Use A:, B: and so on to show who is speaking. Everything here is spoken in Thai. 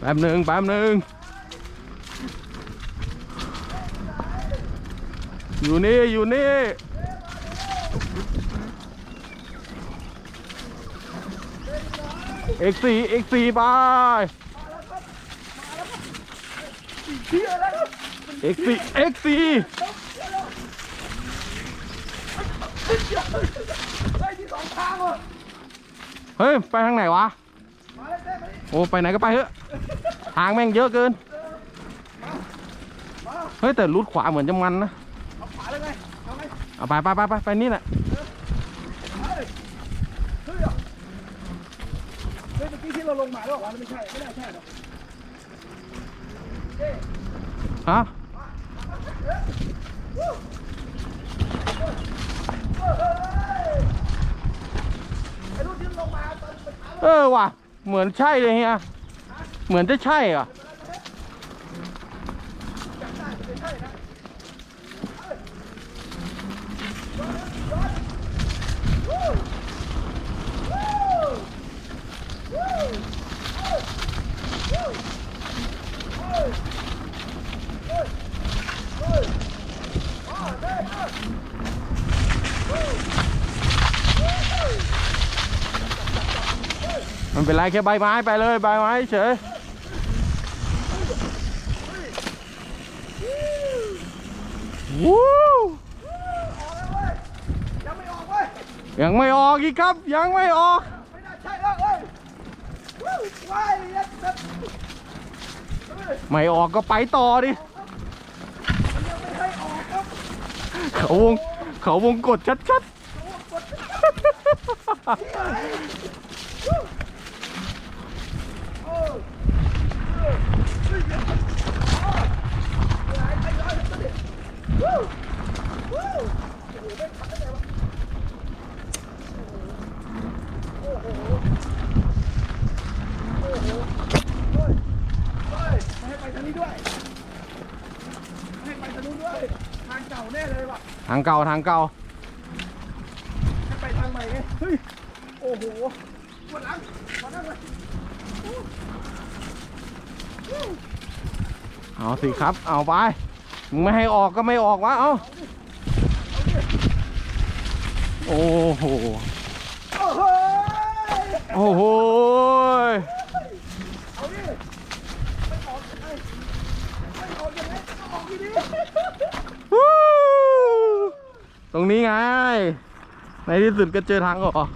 A: แป๊บหนึ่งแป๊บหนึ่งอยู่นี่ อยู่นี่เอกสี่เอกสี่บายเชื่
B: อแล้วครับ X4 X4
A: เฮ้ย ไปทางไหนวะ โอ้ ไปไหนก็ไปเถอะ ทางแม่งเยอะเกิน เฮ้ย แต่รูดขวาเหมือนจะมันนะ
B: เอาไป
A: ไปไปไปไปนี่แหละ
B: เอาลงมาแล้วหรอไม่ใช่ ไม่ได้ใช่หรอฮะ เอ
A: อว่ะ เหมือนใช่เลยเฮียเหมือนจะใช่อะ
B: จำได้ไม่ใช่นะ
A: มันเป็นไรแค่ใบไม้ไปเลยใบไม้เฉยวู้
B: ยังไม่ออกเว้ย
A: ยังไม่ออกอีกครับ ยังไม่ออก
B: ไม่น่าใช่แล้วเอ้ยวู้ว้ายยัดยัด
A: ไม่ออกก็ไปต่อดิ
B: ยังไม่ให้ออกครับ
A: เขาวงเขาวงกดชัดๆ
B: เทางนี้ด้วยไม่ให้ไปทางนู้นด้วยทางเก่าแน่เลยว่ะ
A: ทางเก่าทางเก่า
B: ให้ไปทางใหม่ไงเฮ้ยโอ้โหปวดหลังมานั่งเลย
A: เอาสิครับ เอาไป มึงไม่ให้ออกก็ไม่ออกวะเอาโอ้โห
B: โอ้โห
A: โอ้โหตรงนี้ไง ในที่สุดก็เจอทางออก